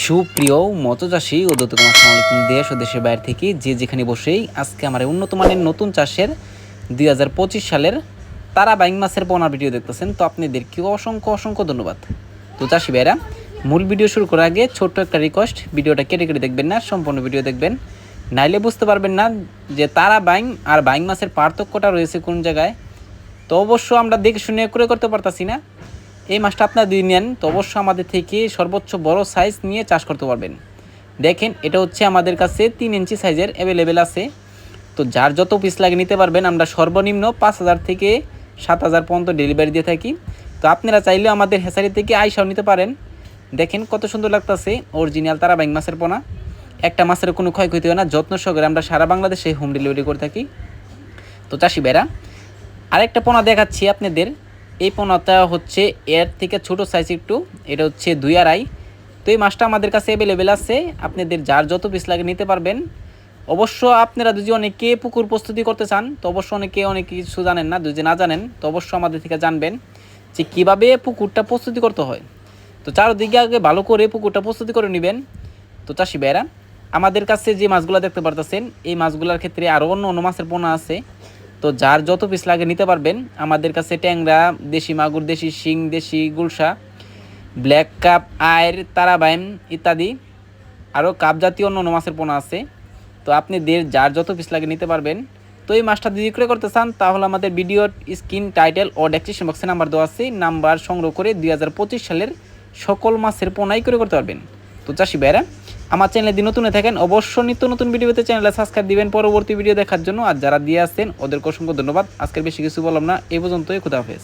সুপ্রিয় মতচাষী দত্তকম আসসালামু আলাইকুম, দেশ ও দেশের বাইরে থেকে যে যেখানে বসেই আজকে আমার উন্নত মানের নতুন চাষের দুই হাজার পঁচিশ সালের তারা বাইং মাছের পোনার ভিডিও দেখতেছেন। তো আপনাদেরকে অসংখ্য অসংখ্য ধন্যবাদ। তো চাষি ভাইরা, মূল ভিডিও শুরু করার আগে ছোট্ট একটা রিকোয়েস্ট ভিডিওটা কেটে কেটে দেখবেন না, সম্পূর্ণ ভিডিও দেখবেন। নাইলে বুঝতে পারবেন না যে তারা বাইং আর বাইং মাছের পার্থক্যটা রয়েছে কোন জায়গায়। তো অবশ্য আমরা দেখে শুনে করে করতে পারতাছি না। এই মাছটা আপনার দুই নেন, তো অবশ্যই আমাদের থেকে সর্বোচ্চ বড় সাইজ নিয়ে চাষ করতে পারবেন। দেখেন, এটা হচ্ছে আমাদের কাছে তিন ইঞ্চি সাইজের অ্যাভেলেবেল আছে। তো যার যত পিস লাগে নিতে পারবেন, আমরা সর্বনিম্ন পাঁচ হাজার থেকে সাত হাজার পর্যন্ত ডেলিভারি দিয়ে থাকি। তো আপনারা চাইলেও আমাদের হেসারি থেকে আইসাও নিতে পারেন। দেখেন কত সুন্দর লাগতেছে অরিজিনাল তারা ব্যাং মাছের পোনা। একটা মাছের কোনো ক্ষয়ক্ষতি হয় না, যত্ন সহকারে আমরা সারা বাংলাদেশে হোম ডেলিভারি করে থাকি। তো চাষি বেড়া আরেকটা পোনা দেখাচ্ছি আপনাদের। এই পোনাটা হচ্ছে এর থেকে ছোট সাইজ একটু, এটা হচ্ছে দুই আড়াই। তো এই মাছটা আমাদের কাছে অ্যাভেলেবেল আছে, আপনাদের যার যত পিস লাগে নিতে পারবেন। অবশ্য আপনারা যদি অনেকে পুকুর প্রস্তুতি করতে চান, তো অবশ্য অনেকে অনেক কিছু জানেন না, যদি না জানেন, তো অবশ্য আমাদের থেকে জানবেন যে কীভাবে পুকুরটা প্রস্তুতি করতে হয়। তো চারদিকে আগে ভালো করে পুকুরটা প্রস্তুতি করে নেবেন। তো চাষি বেড়া আমাদের কাছে যে মাছগুলো দেখতে পারতেছেন, এই মাছগুলোর ক্ষেত্রে আরও অন্য অন্য মাছের পোনা আছে। তো যার যত পিস লাগে নিতে পারবেন। আমাদের কাছে ট্যাংরা, দেশি মাগুর, দেশি শিং, দেশি গুলশা, ব্ল্যাক কাপ আয়ের তারাবাইন ইত্যাদি। আরও কাপ জাতীয় অন্য অন্য মাছের পোনা আছে। তো আপনি দের যার যত পিস লাগে নিতে পারবেন। তো এই মাছটা যদি বিক্রয় করতে চান, তাহলে আমাদের ভিডিওর স্ক্রিন টাইটেল ও ডেসক্রিপশন বক্সে নাম্বার দেওয়া আছে। নাম্বার সংগ্রহ করে দুই হাজার পঁচিশ সালের সকল মাছের পোনাই করে করতে পারবেন। তো চাষি ভাইরা আমার চ্যানেলে যদি নতুন থাকেন, অবশ্যই নিত্য নতুন ভিডিওতে চ্যানেলে সাবস্ক্রাইব দিবেন পরবর্তী ভিডিও দেখার জন্য। আর যারা দিয়ে আসছেন, ওদেরকে অসংখ্য ধন্যবাদ। আজকের বেশি কিছু বললাম না। এ পর্যন্তই খুদাহাফেজ